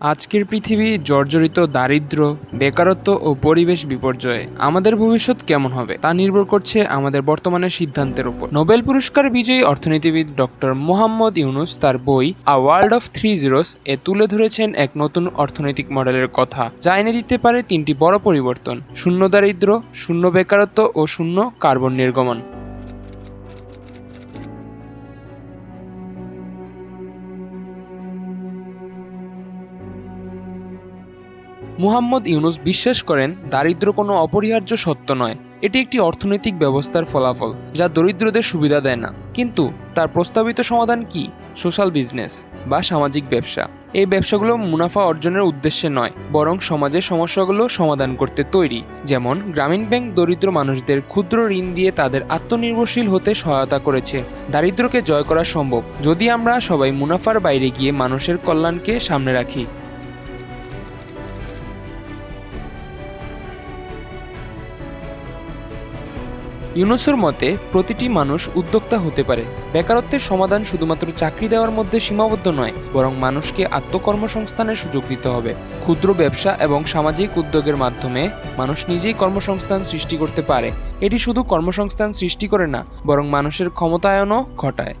আজকের পৃথিবী জর্জরিত দারিদ্র্য বেকারত্ব ও পরিবেশ বিপর্যয়ে। আমাদের ভবিষ্যৎ কেমন হবে তা নির্ভর করছে আমাদের বর্তমানের সিদ্ধান্তের উপর। নোবেল পুরস্কার বিজয়ী অর্থনীতিবিদ ডক্টর মোহাম্মদ ইউনুস তার বই a world of three zeros এ তুলে ধরেছেন এক নতুন অর্থনৈতিক মডেলের কথা, যা এনে দিতে পারে তিনটি বড় পরিবর্তন, শূন্য দারিদ্র্য শূন্য বেকারত্ব ও শূন্য কার্বন নির্গমন। মুহাম্মদ ইউনুস বিশ্বাস করেন, দারিদ্র কোনো অপরিহার্য সত্য নয়। এটি একটি অর্থনৈতিক ব্যবস্থার ফলাফল, যা দরিদ্রদের সুবিধা দেয় না। কিন্তু তার প্রস্তাবিত সমাধান কি? সোশ্যাল বিজনেস বা সামাজিক ব্যবসা। এই ব্যবসাগুলো মুনাফা অর্জনের উদ্দেশ্যে নয়, বরং সমাজের সমস্যাগুলো সমাধান করতে তৈরি। যেমন, গ্রামীণ ব্যাংক দরিদ্র মানুষদের ক্ষুদ্র ঋণ দিয়ে তাদের আত্মনির্ভরশীল হতে সহায়তা করেছে। দারিদ্র্যকে জয় করা সম্ভব। যদি আমরা সবাই মুনাফার বাইরে গিয়ে মানুষের কল্যাণকে সামনে রাখি ইউনুসের মতে, প্রতিটি মানুষ উদ্যোক্তা হতে পারে। বেকারত্বের সমাধান শুধুমাত্র চাকরি দেওয়ার মধ্যে সীমাবদ্ধ নয়, বরং মানুষকে আত্মকর্মসংস্থানের সুযোগ দিতে হবে। ক্ষুদ্র ব্যবসা এবং সামাজিক উদ্যোগের মাধ্যমে মানুষ নিজেই কর্মসংস্থান সৃষ্টি করতে পারে। এটি শুধু কর্মসংস্থান সৃষ্টি করে না, বরং মানুষের ক্ষমতায়নও ঘটায়।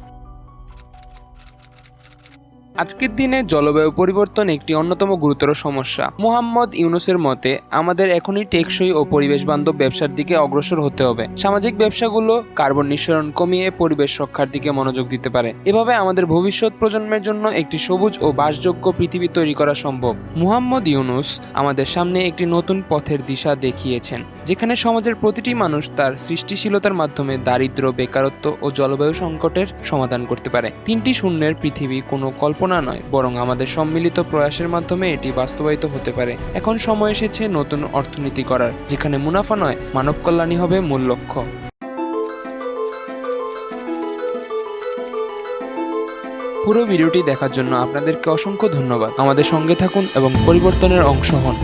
আজকের দিনে জলবায়ু পরিবর্তন একটি অন্যতম গুরুতর সমস্যা। মোহাম্মদ ইউনুসের মতে, আমাদের এখনই টেকসই ও পরিবেশ বান্ধব ব্যবসার দিকে অগ্রসর হতে হবে। সামাজিক ব্যবসাগুলো কার্বন নিঃসরণ কমিয়ে পরিবেশ রক্ষার দিকে মনোযোগ দিতে পারে। এভাবে আমাদের ভবিষ্যৎ প্রজন্মের জন্য একটি সবুজ ও বাসযোগ্য পৃথিবী তৈরি করা সম্ভব। মুহাম্মদ ইউনুস আমাদের সামনে একটি নতুন পথের দিশা দেখিয়েছেন, যেখানে সমাজের প্রতিটি মানুষ তার সৃষ্টিশীলতার মাধ্যমে দারিদ্র্য, বেকারত্ব ও জলবায়ু সংকটের সমাধান করতে পারে। তিনটি শূন্যের পৃথিবী কোনো কল্পনা নয়, বরং আমাদের সম্মিলিত প্রয়াসের মাধ্যমে এটি বাস্তবায়িত হতে পারে। এখন সময় এসেছে নতুন অর্থনীতি করার, যেখানে মুনাফা নয়, মানব কল্যাণই হবে মূল লক্ষ্য। পুরো ভিডিওটি দেখার জন্য আপনাদেরকে অসংখ্য ধন্যবাদ। আমাদের সঙ্গে থাকুন এবং পরিবর্তনের অংশ হন।